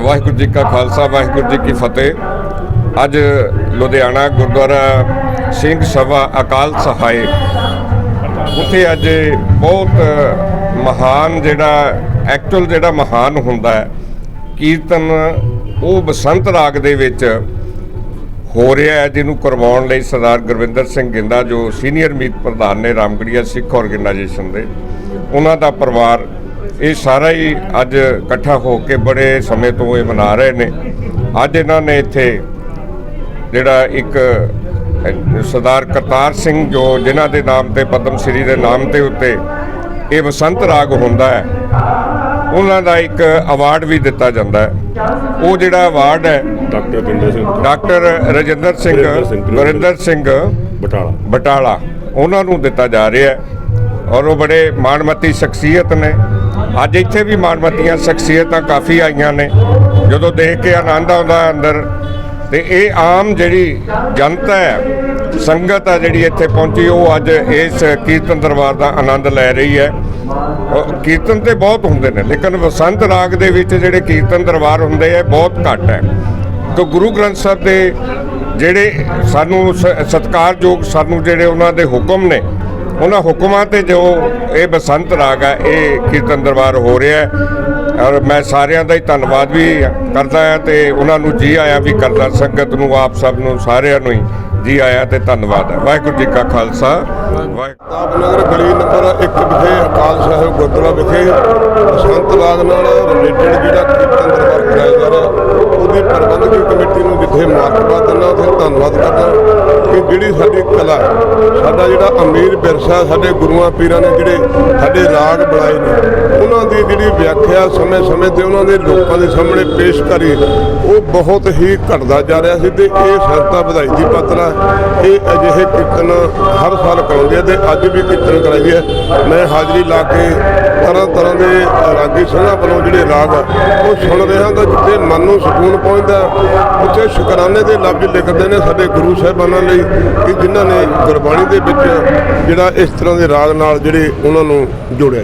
ਵਾਹਿਗੁਰੂ ਜੀ ਕਾ ਖਾਲਸਾ, ਵਾਹਿਗੁਰੂ ਜੀ ਕੀ ਫਤਿਹ। ਅੱਜ ਲੁਧਿਆਣਾ ਗੁਰਦੁਆਰਾ ਸਿੰਘ ਸਭਾ ਅਕਾਲ ਸਹਾਇ। ਉੱਥੇ ਅੱਜ ਬਹੁਤ ਮਹਾਨ ਜਿਹੜਾ ਐਕਚੁਅਲ ਜਿਹੜਾ ਮਹਾਨ ਹੁੰਦਾ ਹੈ, ਕੀਰਤਨ ਉਹ ਬਸੰਤ ਰਾਗ ਦੇ ਵਿੱਚ ਹੋ ਰਿਹਾ ਹੈ, ਜਿਹਨੂੰ ਕਰਵਾਉਣ ਲਈ ਸਰਦਾਰ ਗੁਰਵਿੰਦਰ ਸਿੰਘ ਗਿੰਦਾ ਜੋ ਸੀਨੀਅਰ ਮੀਤ ਪ੍ਰਧਾਨ ਨੇ ਰਾਮਗੜੀਆ ਸਿੱਖ ਆਰਗੇਨਾਈਜੇਸ਼ਨ ਦੇ। ਉਹਨਾਂ ਦਾ ਪਰਿਵਾਰ ਇਹ ਸਾਰਾ ਹੀ ਅੱਜ ਇਕੱਠਾ ਹੋ ਕੇ ਬੜੇ ਸਮੇਂ ਤੋਂ ਇਹ ਮਨਾ ਰਹੇ ਨੇ। ਅੱਜ ਇਹਨਾਂ ਨੇ ਇੱਥੇ ਜਿਹੜਾ ਇੱਕ ਸਰਦਾਰ ਕਰਤਾਰ ਸਿੰਘ ਜੋ ਜਿਨ੍ਹਾਂ ਦੇ ਨਾਮ ਤੇ ਪਦਮ ਸ੍ਰੀ ਦੇ ਨਾਮ ਤੇ ਉੱਤੇ ਇਹ ਬਸੰਤ ਰਾਗ ਹੁੰਦਾ ਹੈ ਉਹਨਾਂ ਦਾ ਇੱਕ ਅਵਾਰਡ ਵੀ ਦਿੱਤਾ ਜਾਂਦਾ ਹੈ। ਉਹ ਜਿਹੜਾ ਅਵਾਰਡ ਹੈ ਡਾਕਟਰ ਬਿੰਦਰ ਸਿੰਘ। ਡਾਕਟਰ ਰਜਿੰਦਰ ਸਿੰਘ ਗੁਰਿੰਦਰ ਸਿੰਘ ਬਟਾਲਾ। ਬਟਾਲਾ ਉਹਨਾਂ ਨੂੰ ਦਿੱਤਾ ਜਾ ਰਿਹਾ ਹੈ। ਔਰ ਉਹ ਬੜੇ ਮਾਣਮੱਤੀ ਸ਼ਖਸੀਅਤ ਨੇ। ਅੱਜ ਇੱਥੇ ਵੀ ਮਾਣਮੱਤੀਆਂ ਸ਼ਖਸੀਅਤਾਂ ਕਾਫੀ ਆਈਆਂ ਨੇ। ਜਦੋਂ ਦੇਖ ਕੇ ਆਨੰਦ ਆਉਂਦਾ ਅੰਦਰ, ਤੇ ਇਹ ਆਮ ਜਿਹੜੀ ਜਨਤਾ ਹੈ, ਸੰਗਤ ਹੈ ਜਿਹੜੀ ਇੱਥੇ ਪਹੁੰਚੀ, ਉਹ ਅੱਜ ਇਸ ਕੀਰਤਨ ਦਰਬਾਰ ਦਾ ਆਨੰਦ ਲੈ ਰਹੀ ਹੈ। ਕੀਰਤਨ ਤੇ ਬਹੁਤ ਹੁੰਦੇ ਨੇ, ਲੇਕਿਨ ਵਸੰਤ ਰਾਗ ਦੇ ਵਿੱਚ ਜਿਹੜੇ ਕੀਰਤਨ ਦਰਬਾਰ ਹੁੰਦੇ ਆ ਬਹੁਤ ਘੱਟ ਹੈ। ਕਿ ਗੁਰੂ ਗ੍ਰੰਥ ਸਾਹਿਬ ਦੇ ਜਿਹੜੇ ਸਾਨੂੰ ਸ- ਸਤਿਕਾਰਯੋਗ ਸਾਨੂੰ ਜਿਹੜੇ ਉਹਨਾਂ ਦੇ ਹੁਕਮ ਨੇ ਉਹਨਾਂ ਹੁਕਮਾਂ ਤੇ ਜੋ ਇਹ ਬਸੰਤ ਰਾਗ ਹੈ ਇਹ ਕੀਰਤਨ ਦਰਬਾਰ ਹੋ ਰਿਹਾ ਹੈ। ਔਰ ਮੈਂ ਸਾਰਿਆਂ ਦਾ ਹੀ ਧੰਨਵਾਦ ਵੀ ਕਰਦਾ ਹਾਂ ਤੇ ਉਹਨਾਂ ਨੂੰ ਜੀ ਆਇਆਂ ਵੀ ਕਰਦਾ, ਸੰਗਤ ਨੂੰ, ਆਪ ਸਭ ਨੂੰ, ਸਾਰਿਆਂ ਨੂੰ ਹੀ ਜੀ ਆਇਆਂ ਤੇ ਧੰਨਵਾਦ ਹੈ। ਵਾਹਿਗੁਰੂ ਜੀ ਕਾ ਖਾਲਸਾ, ਵਾਹਿਗੁਰੂ ਆਪਨਗਰ ਗਲੀ ਨੰਬਰ 1 ਵਿਖੇ ਅਕਾਲ ਸਾਹਿਬ ਗੁਰਦੁਆਰਾ ਵਿਖੇ ਬਸੰਤ ਰਾਗ ਨਾਲ ਰਿਲੇਟਡ ਜਿਹੜਾ ਕੀਰਤਨ ਦਰਬਾਰ ਕਰਾਇਆ ਜਾ ਰਿਹਾ, ਉਹਦੀ ਪ੍ਰਬੰਧਕੀ ਕਮੇਟੀ ਨੂੰ ਜਿੱਥੇ ਮੁਬਾਰਕਬਾਦ ਦਿੰਦਾ ਉੱਥੇ ਧੰਨਵਾਦ ਕਰਦਾ। ਜਿਹੜੀ ਸਾਡੀ ਕਲਾ ਹੈ ਸਾਡਾ ਜਿਹੜਾ ਅਮੀਰ ਵਿਰਸਾ ਸਾਡੇ ਗੁਰੂਆਂ ਪੀਰਾਂ ਨੇ ਜਿਹੜੇ ਸਾਡੇ ਰਾਗ ਬਣਾਏ ਨੇ ਉਹਨਾਂ ਦੀ ਜਿਹੜੀ ਵਿਆਖਿਆ ਸਮੇਂ-ਸਮੇਂ ਤੇ ਉਹਨਾਂ ਦੇ ਲੋਕਾਂ ਦੇ ਸਾਹਮਣੇ ਪੇਸ਼ ਕਰੀ ਉਹ ਬਹੁਤ ਹੀ ਘਟਦਾ ਜਾ ਰਿਹਾ ਸੀ ਤੇ ਇਹ ਸੰਤਾ ਵਧਾਈ ਦੀ ਪਾਤਰ ਹੈ ਇਹ ਅਜਿਹੇ ਕੀਰਤਨ ਹਰ ਸਾਲ ਕਰਾਉਂਦੇ ਆ ਤੇ ਅੱਜ ਵੀ ਕੀਰਤਨ ਕਰਾਈ ਹੈ। ਮੈਂ ਹਾਜ਼ਰੀ ਲਾ ਕੇ ਤਰ੍ਹਾਂ ਤਰ੍ਹਾਂ ਦੇ ਰਾਗੀ ਸਿੰਘਾਂ ਵੱਲੋਂ ਜਿਹੜੇ ਰਾਗ ਆ, ਉਹ ਸੁਣ ਰਿਹਾ ਤਾਂ ਜਿੱਥੇ ਮਨ ਨੂੰ ਸਕੂਨ ਪਹੁੰਚਦਾ ਉੱਥੇ ਸ਼ੁਕਰਾਨੇ ਦੇ ਲਫ਼ਜ਼ ਲਿਖਦੇ ਨੇ ਸਾਡੇ ਗੁਰੂ ਸਾਹਿਬਾਨਾਂ ਲਈ। ਕਿ ਜਿਨ੍ਹਾਂ ਨੇ ਗੁਰਬਾਣੀ ਦੇ ਵਿੱਚ ਜਿਹੜਾ ਇਸ ਤਰ੍ਹਾਂ ਦੇ ਰਾਗ ਨਾਲ ਜਿਹੜੇ ਉਹਨਾਂ ਨੂੰ ਜੋੜਿਆ